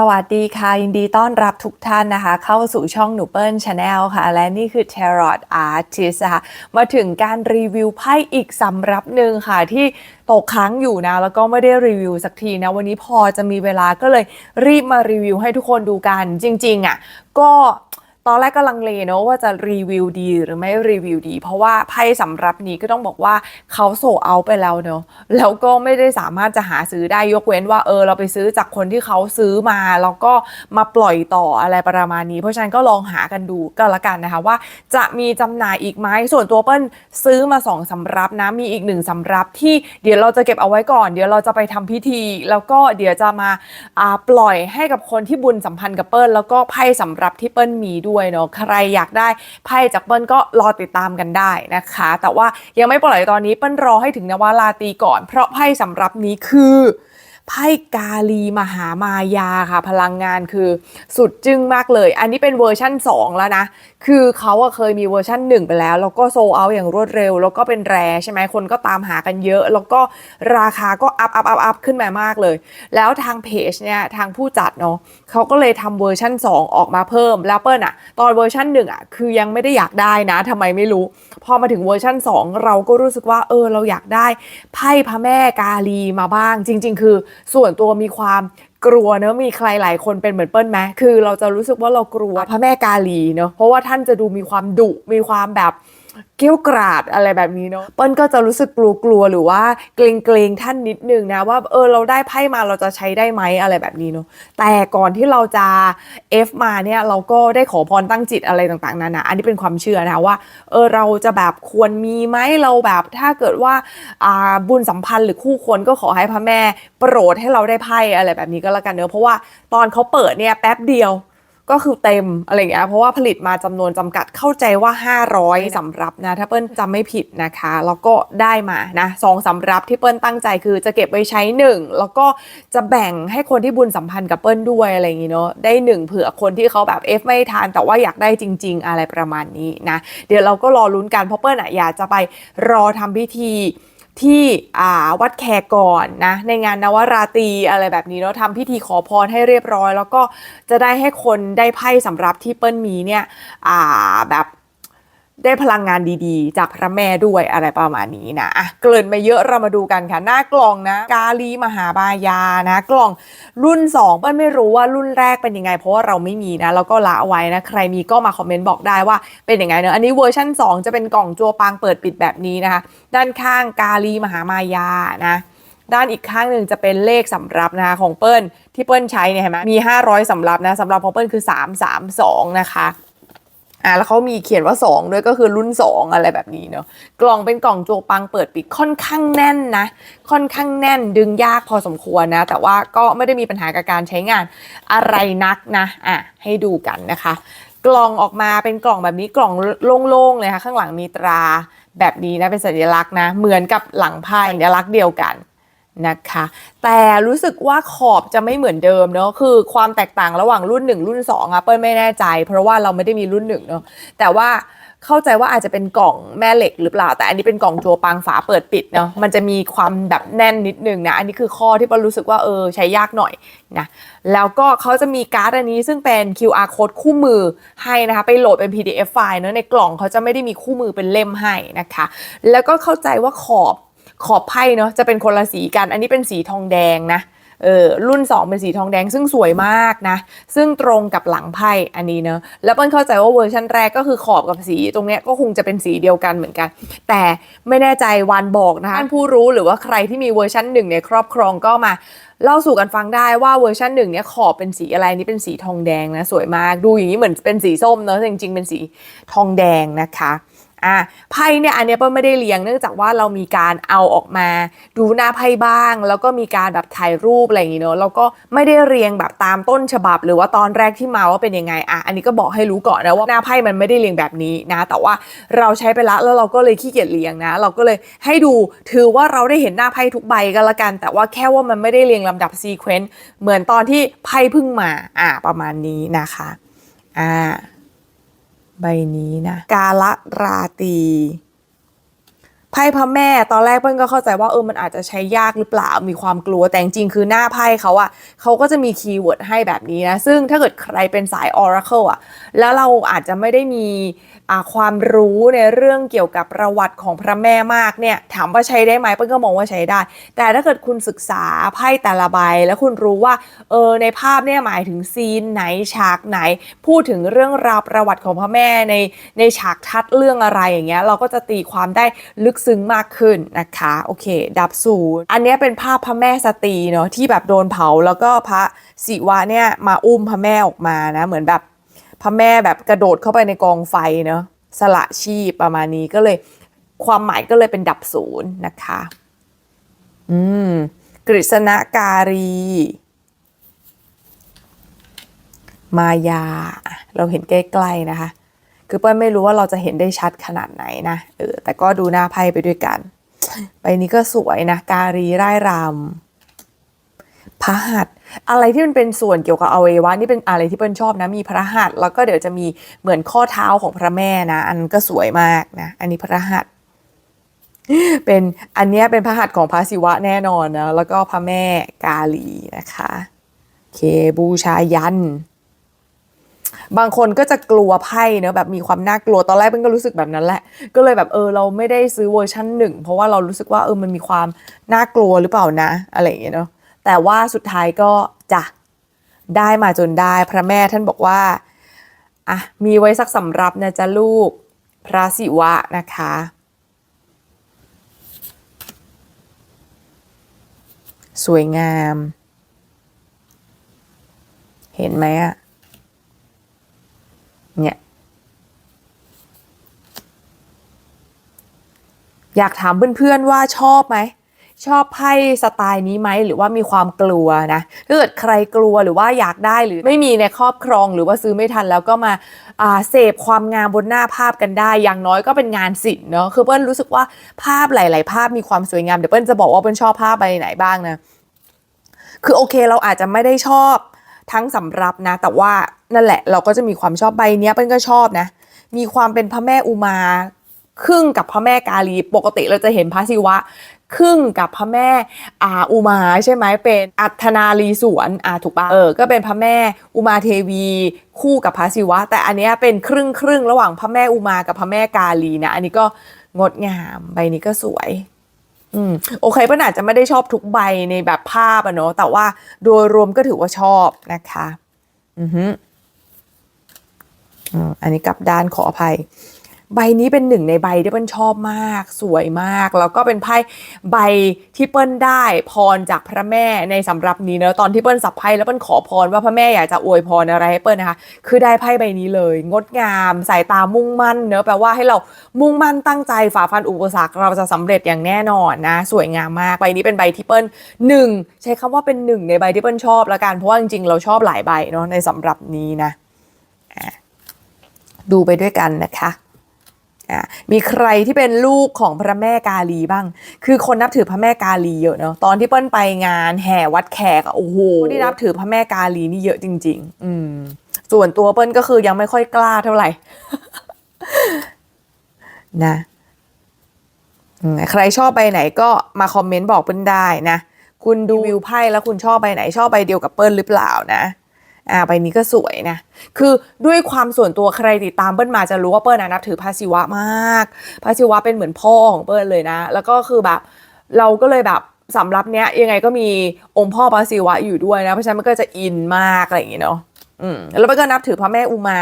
สวัสดีค่ะ ยินดีต้อนรับทุกท่านนะคะ เข้าสู่ช่องหนูเปิลชาแนลค่ะ และนี่คือ Tarot Artist ค่ะ มาถึงการรีวิวไพ่อีกสำรับหนึ่งค่ะ ที่ตกค้างอยู่นะ แล้วก็ไม่ได้รีวิวสักทีนะ วันนี้พอจะมีเวลาก็เลยรีบมารีวิวให้ทุกคนดูกันจริง ๆอะก็ ตอนแรกก็ลังเลเนอะว่าจะรีวิวดีหรือไม่รีวิวดี เพราะว่าไพ่สำรับนี้ก็ต้องบอกว่าเขาโซเอาไปแล้วเนอะแล้วก็ไม่ได้สามารถจะหาซื้อได้ยกเว้นว่าเออเราไปซื้อจากคนที่เขาซื้อมาแล้วก็มาปล่อยต่ออะไรประมาณนี้ เพราะฉะนั้นก็ลองหากันดูก็แล้วกันนะคะว่าจะมีจำหน่ายอีกไหมส่วนตัวเปิ้ลซื้อมาสองสำรับนะมีอีกหนึ่งสำรับที่เดี๋ยวเราจะเก็บเอาไว้ก่อน เดี๋ยวเราจะไปทำพิธี แล้วก็เดี๋ยวจะมาอ่าปล่อยให้กับคนที่บุญสัมพันธ์กับเปิ้ลแล้วก็ไพ่สำรับที่เปิ้ลมีด้วยเนาะใครอยากได้ไพ่จากเปิ้ลก็รอติดตามกันได้นะคะ แต่ว่ายังไม่ปล่อยตอนนี้เปิ้ลรอให้ถึงนวาราตีก่อน เพราะไพ่สำหรับนี้คือไพ่กาลีมหามายาค่ะ พลังงานคือสุดจึ้งมากเลย อันนี้เป็นเวอร์ชั่น 2 แล้วนะ คือเขาอะเคยมีเวอร์ชั่น1ไปแล้ว แล้วก็โซเอาอย่างรวดเร็ว แล้วก็เป็นแรใช่ไหมคนก็ตามหากันเยอะ แล้วก็ราคาก็อัพอัพอัพอัพขึ้นมามากเลย แล้วทางเพจเนี่ยทางผู้จัดเนาะเขาก็เลยทำเวอร์ชั่น 2 ออกมาเพิ่มแล้วเปิ้ลอะตอนเวอร์ชัน1อะคือยังไม่ได้อยากได้นะทำไมไม่รู้ พอมาถึงเวอร์ชัน2 เราก็รู้สึกว่าเออเราอยากได้ไพ่พระแม่กาลีมาบ้าง จริง ๆ คือส่วนตัวมีความ กลัวเนอะมีใครหลายคนเป็นเหมือนเปิ้ลไหมคือเราจะรู้สึกว่าเรากลัวพระแม่กาลีเนอะเพราะว่าท่านจะดูมีความดุมีความแบบ เกี้ยวกราดอะไรแบบนี้เนาะเปิ้ลก็จะรู้สึกกลัวกลัวๆหรือว่าเกรงเกรงๆท่านนิดนึงนะว่าเออเราได้ไพ่มาเราจะใช้ได้ไหมอะไรแบบนี้เนาะแต่ก่อนที่เราจะ F มาเนี่ยเราก็ได้ขอพรตั้งจิตอะไรต่างๆนานาอันนี้เป็นความเชื่อนะว่าเออเราจะแบบควรมีไหมเราแบบถ้าเกิดว่าอ่าบุญสัมพันธ์หรือคู่ควรก็ขอให้พระแม่โปรดให้เราได้ไพ่อะไรแบบนี้ก็แล้วกันเนอะเพราะว่าตอนเขาเปิดเนี่ยแป๊บเดียว ก็คือเต็มอะไรอย่างเงี้ยเพราะว่าผลิตมาจำนวนจำกัดเข้าใจว่า 500สำรับนะ ถ้าเปิ้ลจำไม่ผิดนะคะ แล้วก็ได้มานะสองสำรับที่เปิ้ลตั้งใจคือจะเก็บไว้ใช้หนึ่งแล้วก็จะแบ่งให้คนที่บุญสัมพันธ์กับเปิ้ลด้วยอะไรอย่างงี้เนาะได้หนึ่งเผื่อคนที่เขาแบบเอฟไม่ทาน แต่ว่าอยากได้จริง ๆ อะไรประมาณนี้นะ เดี๋ยวเราก็รอลุ้นกันเพราะเปิ้ลอะอยากจะไปรอทำพิธี ที่วัดแขกก่อนนะในงานนวราตรีอะไรแบบนี้เนาะทำพิธีขอพรให้เรียบร้อย แล้วก็จะได้ให้คนได้ไพ่สำหรับที่เปิ้ลมีเนี่ยแบบ ได้พลังงานดีๆ จากพระแม่ด้วยอะไรประมาณนี้นะอะเกริ่นมาเยอะเรามาดูกันค่ะ หน้ากล่องนะ กาลีมหาบายานะ กล่องรุ่น 2 เปิ้ลไม่รู้ว่ารุ่นแรกเป็นยังไง เพราะว่าเราไม่มีนะแล้วก็ละเอาไว้นะ ใครมีก็มาคอมเมนต์บอกได้ว่าเป็นยังไงเนอะอันนี้เวอร์ชั่น 2 จะเป็นกล่องจัวปางเปิดปิดแบบนี้นะคะ ด้านข้างกาลีมหามายานะด้านอีกข้างหนึ่งจะเป็นเลขสำรับนะคะของเปิ้ลที่เปิ้ลใช้เนี่ยเห็นไหมมี 500สำรับนะสำหรับของเปิ้ลคือ 332 นะคะ อ่าแล้วเขามีเขียนว่า 2 ด้วยก็คือรุ่น 2 อะไรแบบนี้เนาะกล่องเป็นกล่องโจปังเปิดปิดค่อนข้างแน่นนะ ค่อนข้างแน่นดึงยากพอสมควรนะ แต่ว่าก็ไม่ได้มีปัญหากับการใช้งานอะไรนักนะอะให้ดูกันนะคะ กล่องออกมาเป็นกล่องแบบนี้กล่องโล่งๆเลยค่ะข้างหลังมีตราแบบนี้นะเป็นสัญลักษณ์นะ เหมือนกับหลังไพ่สัญลักษณ์เดียวกัน นะคะ แต่รู้สึกว่าขอบจะไม่เหมือนเดิมเนาะคือความแตกต่างระหว่างรุ่น 1 รุ่น2อะเปิ้ลไม่แน่ใจ เพราะว่าเราไม่ได้มีรุ่น1เนาะแต่ว่าเข้าใจว่าอาจจะเป็นกล่องแม่เหล็กหรือเปล่า แต่อันนี้เป็นกล่องโจปังฝาเปิดปิดเนาะมันจะมีความแบบแน่นนิดนึงนะ อันนี้คือข้อที่เปิ้ลรู้สึกว่าเออใช้ยากหน่อยนะแล้วก็เขาจะมีการ์ดอันนี้ซึ่งเป็น QR code คู่มือให้นะคะ ไปโหลดเป็น PDF ไฟล์เนาะในกล่องเขาจะไม่ได้มีคู่มือเป็นเล่มให้นะคะ แล้วก็เข้าใจว่าขอบ ขอบไพ่เนาะจะเป็นคนละสีกัน อันนี้เป็นสีทองแดงนะเออรุ่น 2 เป็นสีทองแดงซึ่งสวยมากนะ ซึ่งตรงกับหลังไพ่อันนี้เนาะแล้วเปิ้ลเข้าใจว่าเวอร์ชันแรกก็คือขอบกับสีตรงเนี้ยก็คงจะเป็นสีเดียวกันเหมือนกัน แต่ไม่แน่ใจวันบอกนะคะท่านผู้รู้หรือว่าใครที่มีเวอร์ชันหนึ่งในครอบครองก็มาเล่าสู่กันฟังได้ว่าเวอร์ชันหนึ่งเนี่ยขอบเป็นสีอะไรนี่เป็นสีทองแดงนะสวยมากดูอย่างนี้เหมือนเป็นสีส้มเนอะแต่จริงๆเป็นสีทองแดงนะคะ อะไพ่เนี่ยอันเนี้ยเปิ้ลไม่ได้เรียงเนื่องจากว่าเรามีการเอาออกมาดูหน้าไพ่บ้าง แล้วก็มีการแบบถ่ายรูปอะไรอย่างงี้เนอะแล้วก็ไม่ได้เรียงแบบตามต้นฉบับ หรือว่าตอนแรกที่มาว่าเป็นยังไงอะอันนี้ก็บอกให้รู้ก่อนนะว่าหน้าไพ่มันไม่ได้เรียงแบบนี้นะ แต่ว่าเราใช้ไปละแล้วเราก็เลยขี้เกียจเรียงนะ เราก็เลยให้ดูถือว่าเราได้เห็นหน้าไพ่ทุกใบก็แล้วกัน แต่ว่าแค่ว่ามันไม่ได้เรียงลำดับซีเควนต์เหมือนตอนที่ไพ่เพิ่งมาอะประมาณนี้นะคะอ่า ใบนี้นะกาละราตีไพ่พระแม่ตอนแรกเปิ้ลก็เข้าใจว่าเออมันอาจจะใช้ยากหรือเปล่ามีความกลัวแต่จริงคือหน้าไพ่เขาอะเขาก็จะมีคีย์เวิร์ดให้แบบนี้นะ ซึ่งถ้าเกิดใครเป็นสาย Oracle อะแล้วเราอาจจะไม่ได้มี ความรู้ในเรื่องเกี่ยวกับประวัติของพระแม่มากเนี่ยถามว่าใช้ได้ไหมเปิ้ลก็มองว่าใช้ได้ แต่ถ้าเกิดคุณศึกษาไพ่แต่ละใบ แล้วคุณรู้ว่าเออในภาพเนี่ยหมายถึงซีนไหนฉากไหน พูดถึงเรื่องราวประวัติของพระแม่ในในฉากทัดเรื่องอะไรอย่างเงี้ยเราก็จะตีความได้ลึกซึ้งมากขึ้นนะคะโอเค ดับศูนย์อันนี้เป็นภาพพระแม่สตรีเนาะที่แบบโดนเผาแล้วก็พระศิวะเนี่ยมาอุ้มพระแม่ออกมานะเหมือนแบบ พระแม่แบบกระโดดเข้าไปในกองไฟเนาะสละชีพประมาณนี้ก็เลยความหมายก็เลยเป็นดับศูนย์นะคะ อืมกฤษณการี มายา เราเห็นใกล้ๆนะคะ คือเปิ้ลไม่รู้ว่าเราจะเห็นได้ชัดขนาดไหนนะเออแต่ก็ดูหน้าไพ่ไปด้วยกันใบนี้ก็สวยนะ การีร่ายรำ พระหัตถ์อะไรที่มันเป็นส่วนเกี่ยวกับอวัยวะนี่เป็นอะไรที่เปิ้ลชอบนะ มีพระหัตถ์แล้วก็เดี๋ยวจะมีเหมือนข้อเท้าของพระแม่นะ อันก็สวยมากนะ อันนี้พระหัตถ์เป็นอันเนี้ยเป็นพระหัตถ์ของพระศิวะแน่นอนนะแล้วก็พระแม่กาลีนะคะโอเคบูชายันบางคนก็จะกลัวไพ่เนอะแบบมีความน่ากลัวตอนแรกเพิ่งก็รู้สึกแบบนั้นแหละ ก็เลยแบบเออเราไม่ได้ซื้อเวอร์ชันหนึ่งเพราะว่าเรารู้สึกว่าเออมันมีความน่ากลัวหรือเปล่านะ อะไรอย่างเงี้ยเนาะ แต่ว่าสุดท้ายก็จะได้มาจนได้พระแม่ท่านบอกว่าอะมีไว้สักสำรับนะจ๊ะลูกพระศิวะนะคะ สวยงาม เห็นไหมอะเนี่ยอยากถามเพื่อนๆว่าชอบไหม ชอบไพ่สไตล์นี้ไหมหรือว่ามีความกลัวนะถ้าเกิดใครกลัวหรือว่าอยากได้หรือไม่มีในครอบครองหรือว่าซื้อไม่ทันแล้วก็มาเสพความงามบนหน้าภาพกันได้ อย่างน้อยก็เป็นงานศิลป์เนาะคือเปิ้ลรู้สึกว่าภาพหลาย ๆ ภาพมีความสวยงามเดี๋ยวเปิ้ลจะบอกว่าเปิ้ลชอบภาพใบไหนบ้างนะคือโอเคเราอาจจะไม่ได้ชอบทั้งสำรับนะ แต่ว่านั่นแหละเราก็จะมีความชอบใบเนี้ยเป็นก็ชอบนะ มีความเป็นพระแม่อุมาครึ่งกับพระแม่กาลีปกติเราจะเห็นพระศิวะ ครึ่งกับพระแม่อาอุมาใช่ไหมเป็นอัธนาลีสวนอาถูกปะเออก็เป็นพระแม่อุมาเทวีคู่กับพระศิวะ แต่อันนี้เป็นครึ่งครึ่งระหว่างพระแม่อุมากับพระแม่กาลีนะ อันนี้ก็งดงามใบนี้ก็สวยอืมโอเคเปิ้ลอาจจะไม่ได้ชอบทุกใบในแบบภาพอะเนาะแต่ว่าโดยรวมก็ถือว่าชอบนะคะอือฮึอันนี้กลับด้านขออภัย ใบนี้เป็นหนึ่งในใบที่เปิ้ลชอบมาก สวยมาก แล้วก็เป็นไพ่ใบที่เปิ้ลได้พรจากพระแม่ในสำรับนี้เนอะตอนที่เปิ้ลสับไพ่แล้วเปิ้ลขอพรว่าพระแม่อยากจะอวยพรอะไรให้เปิ้ลนะคะ คือได้ไพ่ใบนี้เลย งดงาม สายตามุ่งมั่นเนอะแปลว่าให้เรามุ่งมั่นตั้งใจฝ่าฟันอุปสรรคเราจะสำเร็จอย่างแน่นอนนะ สวยงามมากใบนี้เป็นใบที่เปิ้ลหนึ่งใช้คำว่าเป็นหนึ่งในใบที่เปิ้ลชอบละกันเพราะว่าจริงๆเราชอบหลายใบเนาะในสำรับนี้นะดูไปด้วยกันนะคะ มีใครที่เป็นลูกของพระแม่กาลีบ้าง คือคนนับถือพระแม่กาลีเยอะเนาะ ตอนที่เปิ้ลไปงานแห่วัดแขกอะโอ้โหคนที่นับถือพระแม่กาลีนี่เยอะจริง ๆ อืม ส่วนตัวเปิ้ลก็คือยังไม่ค่อยกล้าเท่าไหร่ นะ ใครชอบใบไหนก็มาคอมเมนต์บอกเปิ้ลได้นะ คุณดูวิวไพ่แล้วคุณชอบใบไหนชอบใบเดียวกับเปิ้ลหรือเปล่านะ อ่าใบนี้ก็สวยนะ คือด้วยความส่วนตัวใครติดตามเปิ้ลมาจะรู้ว่าเปิ้ลนะนับถือพระศิวะมากพระศิวะเป็นเหมือนพ่อของเปิ้ลเลยนะ แล้วก็คือแบบเราก็เลยแบบสำรับเนี้ยยังไงก็มีองค์พ่อพระศิวะอยู่ด้วยนะ เพราะฉะนั้นมันก็จะอินมากอะไรอย่างเงี้ยเนาะอืมแล้วมันก็นับถือพระแม่อุมา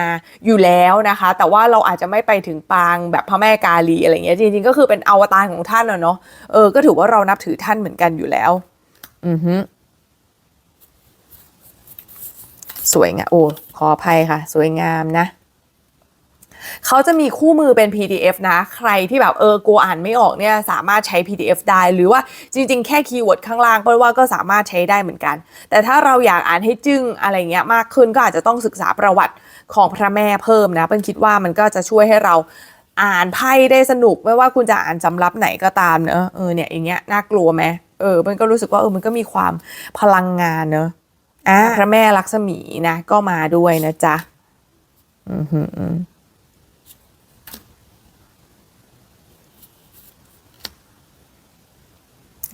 อยู่แล้วนะคะ แต่ว่าเราอาจจะไม่ไปถึงปางแบบพระแม่กาลีอะไรเงี้ยจริงๆก็คือเป็นอวตารของท่านเนาะเออก็ถือว่าเรานับถือท่านเหมือนกันอยู่แล้ว อือฮึ สวยงามโอ้ขออภัยค่ะ สวยงามนะเขาจะมีคู่มือเป็น PDF นะ ใครที่แบบเออกลัวอ่านไม่ออกเนี่ยสามารถใช้ PDF ได้ หรือว่าจริงๆ แค่คีย์เวิร์ดข้างล่างเปิ้ลว่าก็สามารถใช้ได้เหมือนกัน แต่ถ้าเราอยากอ่านให้จึ้งอะไรเงี้ยมากขึ้นก็อาจจะต้องศึกษาประวัติของพระแม่เพิ่มนะเปิ้ลคิดว่ามันก็จะช่วยให้เราอ่านไพ่ได้สนุกไม่ว่าคุณจะอ่านสำรับไหนก็ตามเนอะเออเนี่ยอย่างเงี้ยน่ากลัวไหมเออมันก็รู้สึกว่าเออมันก็มีความพลังงานเนอะ พระแม่ลักษมีนะก็มาด้วยนะจ๊ะ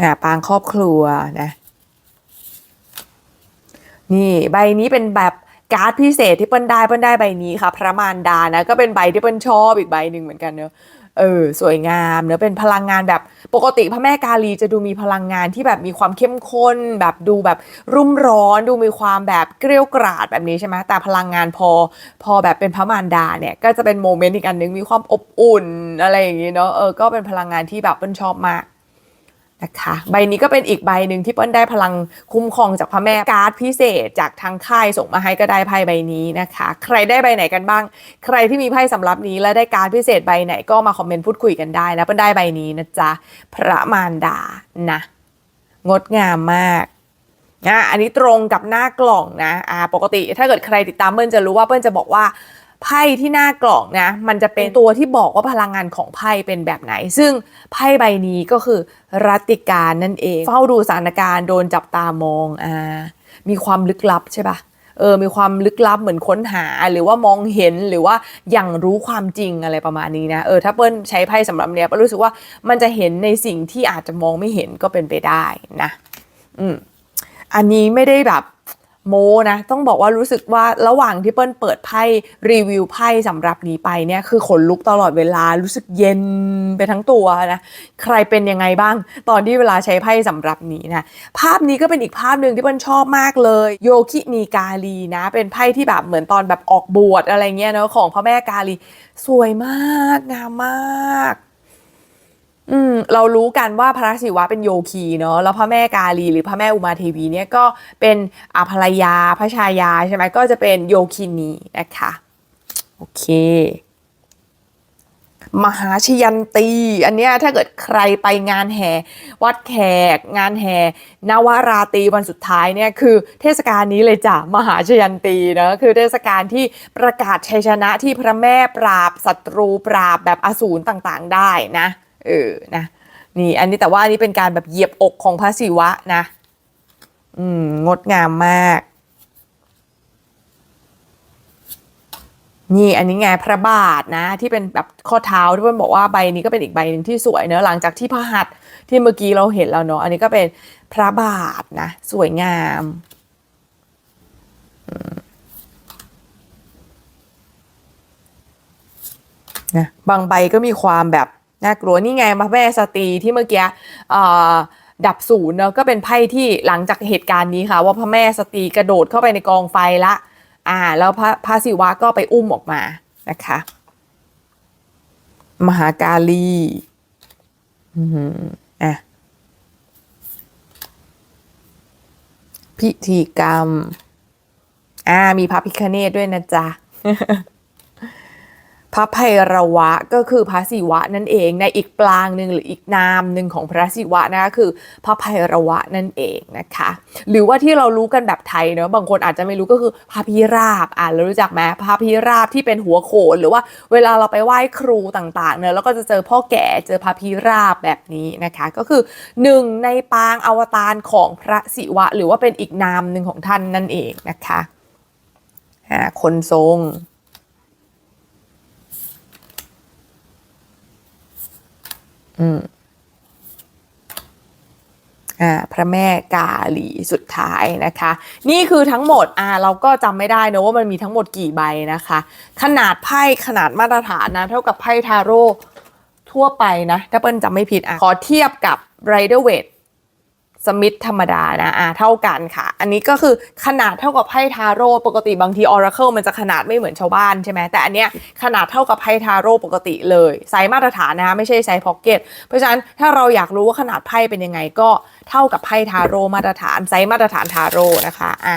อ่าปางครอบครัวนะ นี่ใบนี้เป็นแบบการ์ดพิเศษที่เปิ้ลได้เปิ้ลได้ใบนี้ค่ะ พระมารดานะ ก็เป็นใบที่เปิ้ลชอบอีกใบหนึ่งเหมือนกันเนอะ เออสวยงามเนอะเป็นพลังงานแบบปกติพระแม่กาลีจะดูมีพลังงานที่แบบมีความเข้มข้น แบบดูแบบรุ่มร้อน ดูมีความแบบเกลียวกราดแบบนี้ใช่ไหมแต่พลังงานพอพอแบบเป็นพระมารดาเนี่ยก็จะเป็นโมเมนต์อีกอันหนึงมีความอบอุ่นอะไรอย่างงี้เนอะเออก็เป็นพลังงานที่แบบเปิ้ลชอบมาก นะคะ ใบนี้ก็เป็นอีกใบหนึ่งที่เปิ้ลได้พลังคุ้มครองจากพระแม่การ์ดพิเศษจากทางค่ายส่งมาให้ก็ได้ไพ่ใบนี้นะคะ ใครได้ใบไหนกันบ้าง ใครที่มีไพ่สำรับนี้และได้การ์ดพิเศษใบไหนก็มาคอมเมนต์พูดคุยกันได้นะเปิ้ลได้ใบนี้นะจ๊ะพระมารดานะงดงามมากนะอันนี้ตรงกับหน้ากล่องนะอ่าปกติถ้าเกิดใครติดตามเปิ้ลจะรู้ว่าเปิ้ลจะบอกว่า ไพ่ที่หน้ากล่องนะมันจะเป็นตัวที่บอกว่าพลังงานของไพ่เป็นแบบไหน ซึ่งไพ่ใบนี้ก็คือรัตติการนั่นเอง เฝ้าดูสถานการณ์โดนจับตามองอ่ามีความลึกลับใช่ปะเออมีความลึกลับเหมือนค้นหาหรือว่ามองเห็นหรือว่าอย่างรู้ความจริงอะไรประมาณนี้นะเออถ้าเปิ้ลใช้ไพ่สำหรับเนี้ยเปิ้ลรู้สึกว่ามันจะเห็นในสิ่งที่อาจจะมองไม่เห็นก็เป็นไปได้นะ อืมอันนี้ไม่ได้แบบ โมนะ ต้องบอกว่ารู้สึกว่าระหว่างที่เปิ้ลเปิดไพ่รีวิวไพ่สำหรับนี้ไปเนี่ยคือขนลุกตลอดเวลารู้สึกเย็นไปทั้งตัวนะใครเป็นยังไงบ้าง ตอนที่เวลาใช้ไพ่สำหรับนี้นะภาพนี้ก็เป็นอีกภาพหนึ่งที่เปิ้ลชอบมากเลย โยคินีกาลีนะ เป็นไพ่ที่แบบเหมือนตอนแบบออกบวชอะไรเงี้ยเนาะของพระแม่กาลี สวยมากงามมาก อืมเรารู้กันว่าพระศิวะเป็นโยคีเนาะแล้วพระแม่กาลีหรือพระแม่อุมาเทวีเนี่ยก็เป็นอภรรยาพระชายาใช่ไหมก็จะเป็นโยคินีนะคะโอเค มหาชยันตี อันเนี้ยถ้าเกิดใครไปงานแห่ วัดแขก งานแห่นวราตรีวันสุดท้ายเนี่ยคือเทศกาลนี้เลยจ้ะมหาชยันตีเนอะคือเทศกาลที่ประกาศชัยชนะที่พระแม่ปราบศัตรูปราบแบบอสูรต่างๆ ได้นะ เออนะนี่อันนี้แต่ว่าอันนี้เป็นการแบบเหยียบอกของพระศิวะนะ อืม งดงามมาก นี่อันนี้ไงพระบาทนะ ที่เป็นแบบข้อเท้าที่เพื่อนบอกว่าใบนี้ก็เป็นอีกใบหนึ่งที่สวยเนอะหลังจากที่พระหัตถ์ที่เมื่อกี้เราเห็นแล้วเนอะอันนี้ก็เป็นพระบาทนะ สวยงามอืมนะบางใบก็มีความแบบ น่ากลัวนี่ไงพระแม่สตรีที่เมื่อกี้ดับศูนย์เนอะก็เป็นไพ่ที่หลังจากเหตุการณ์นี้ค่ะ ว่าพระแม่สตรีกระโดดเข้าไปในกองไฟละอ่า แล้วพระพระศิวะก็ไปอุ้มออกมานะคะ มหากาลีอืมอะพิธีกรรม อ่า มีพระพิคเนตด้วยนะจ๊ะ พระไพรวะก็คือพระศิวะนั่นเองในอีกปลางหนึ่งหรืออีกนามหนึ่งของพระศิวะนะคะคือพระไพรวะนั่นเองนะคะ หรือว่าที่เรารู้กันแบบไทยเนอะบางคนอาจจะไม่รู้ก็คือพระพิราบอ่านเรารู้จักไหมพระพิราบที่เป็นหัวโขนหรือว่าเวลาเราไปไหว้ครูต่างๆเนอะแล้วก็จะเจอพ่อแก่เจอพระพิราบแบบนี้นะคะ ก็คือหนึ่งในปางอวตารของพระศิวะ หรือว่าเป็นอีกนามหนึ่งของท่านนั่นเองนะคะคนทรง อืมอ่าพระแม่กาหลีสุดท้ายนะคะ นี่คือทั้งหมดอ่าเราก็จำไม่ได้นะว่ามันมีทั้งหมดกี่ใบนะคะ ขนาดไพ่ขนาดมาตรฐานนะ เท่ากับไพ่ทาโร่ทั่วไปนะ ถ้าเปิ้ลจำไม่ผิดอะขอเทียบกับไรเดอร์เวท สมิธธรรมดานะอ่าเท่ากันค่ะ อันนี้ก็คือขนาดเท่ากับไพ่ทาโร่ปกติบางทีออราเคิลมันจะขนาดไม่เหมือนชาวบ้านใช่ไหมแต่อันเนี้ยขนาดเท่ากับไพ่ทาโร่ปกติเลยไซส์มาตรฐานนะคะไม่ใช่ไซส์พ็อกเก็ตเพราะฉะนั้นถ้าเราอยากรู้ว่าขนาดไพ่เป็นยังไงก็เท่ากับไพ่ทาโร่มาตรฐานไซส์มาตรฐานทาโร่นะคะอะ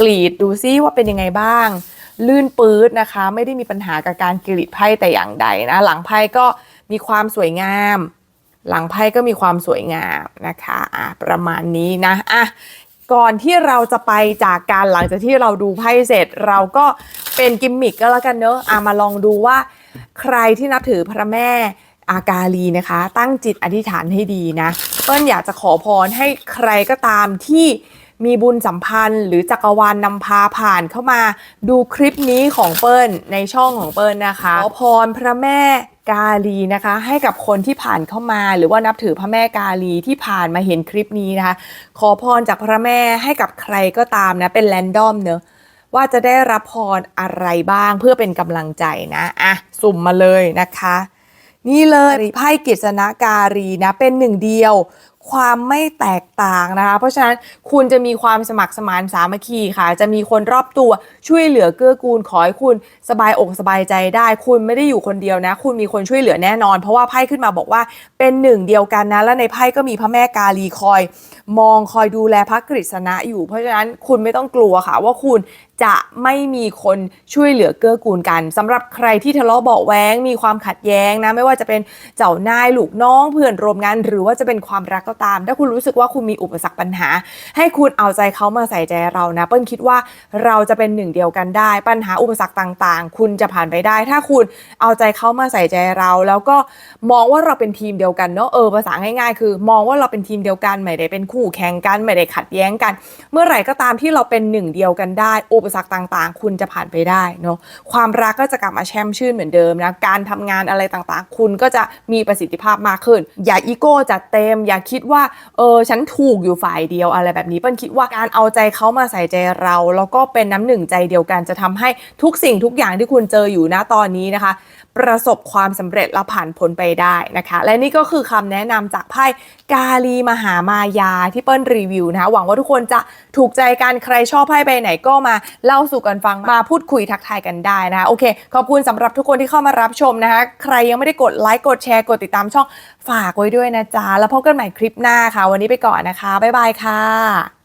กรีดดูซิว่าเป็นยังไงบ้าง ลื่นปื๊ดนะคะ ไม่ได้มีปัญหากับการกรีดไพ่แต่อย่างใดนะ หลังไพ่ก็มีความสวยงาม หลังไพ่ก็มีความสวยงามนะคะอะประมาณนี้นะอะก่อนที่เราจะไปจากการหลังจากที่เราดูไพ่เสร็จ เราก็เป็นกิมมิกก็แล้วกันเนอะอะมาลองดูว่า ใครที่นับถือพระแม่อากาลีนะคะ ตั้งจิตอธิษฐานให้ดีนะเปิ้ลอยากจะขอพรให้ใครก็ตามที่มีบุญสัมพันธ์ หรือจักรวาลนนำพาผ่านเข้ามาดูคลิปนี้ของเปิ้ลในช่องของเปิ้ลนะคะขอพรพระแม่ กาลีนะคะ ให้กับคนที่ผ่านเข้ามา หรือว่านับถือพระแม่กาลีที่ผ่านมาเห็นคลิปนี้นะคะ ขอพรจากพระแม่ให้กับใครก็ตามนะ เป็นแรนดอมเนอะว่าจะได้รับพรอะไรบ้างเพื่อเป็นกำลังใจนะอะสุ่มมาเลยนะคะ นี่เลยไพ่กฤษณการีนะ เป็นหนึ่งเดียว ความไม่แตกต่างนะคะ เพราะฉะนั้นคุณจะมีความสมัครสมานสามัคคีค่ะ จะมีคนรอบตัวช่วยเหลือเกื้อกูลขอให้คุณสบายอกสบายใจได้ คุณไม่ได้อยู่คนเดียวนะ คุณมีคนช่วยเหลือแน่นอน เพราะว่าไพ่ขึ้นมาบอกว่าเป็นหนึ่งเดียวกันนะ และในไพ่ก็มีพระแม่กาลีคอย มองคอยดูแลพระกฤษณะอยู่ เพราะฉะนั้นคุณไม่ต้องกลัวค่ะว่าคุณจะไม่มีคนช่วยเหลือเกื้อกูลกันสำหรับใครที่ทะเลาะเบาแว้งมีความขัดแย้งนะ ไม่ว่าจะเป็นเจ้านายลูกน้องเพื่อนร่วมงาน หรือว่าจะเป็นความรักก็ตาม ถ้าคุณรู้สึกว่าคุณมีอุปสรรคปัญหา ให้คุณเอาใจเขามาใส่ใจเรานะ เปิ้ลคิดว่าเราจะเป็นหนึ่งเดียวกันได้ ปัญหาอุปสรรคต่างๆ คุณจะผ่านไปได้ ถ้าคุณเอาใจเขามาใส่ใจเรา แล้วก็มองว่าเราเป็นทีมเดียวกันเนาะเออภาษาง่ายๆ คือ มองว่าเราเป็นทีมเดียวกันไม่ได้เป็นคู่แข่งกันไม่ได้ขัดแย้งกัน เมื่อไหร่ก็ตามที่เราเป็นหนึ่งเดียวกันได้อุปปสรรคต่างๆ คุณจะผ่านไปได้เนาะความรักก็จะกลับมาแช่มชื่นเหมือนเดิมนะการทำงานอะไรต่างๆ คุณก็จะมีประสิทธิภาพมากขึ้น อย่าอีโก้จัดเต็ม อย่าคิดว่าเออฉันถูกอยู่ฝ่ายเดียวอะไรแบบนี้เปิ้ลคิดว่าการเอาใจเขามาใส่ใจเรา แล้วก็เป็นน้ำหนึ่งใจเดียวกันจะทำให้ทุกสิ่งทุกอย่างที่คุณเจออยู่นะตอนนี้นะคะ ประสบความสำเร็จและผ่านพ้นไปได้นะคะ และนี่ก็คือคำแนะนำจากไพ่กาลีมหามายาที่เปิ้ลรีวิวนะคะ หวังว่าทุกคนจะถูกใจกันใครชอบไพ่ใบไหนก็มาเล่าสู่กันฟังมาพูดคุยทักทายกันได้นะคะ โอเค ขอบคุณสำหรับทุกคนที่เข้ามารับชมนะคะ ใครยังไม่ได้กดไลค์กดแชร์กดติดตามช่องฝากไว้ด้วยนะจ๊ะแล้วพบกันใหม่คลิปหน้าค่ะ วันนี้ไปก่อนนะคะบ๊ายบายค่ะ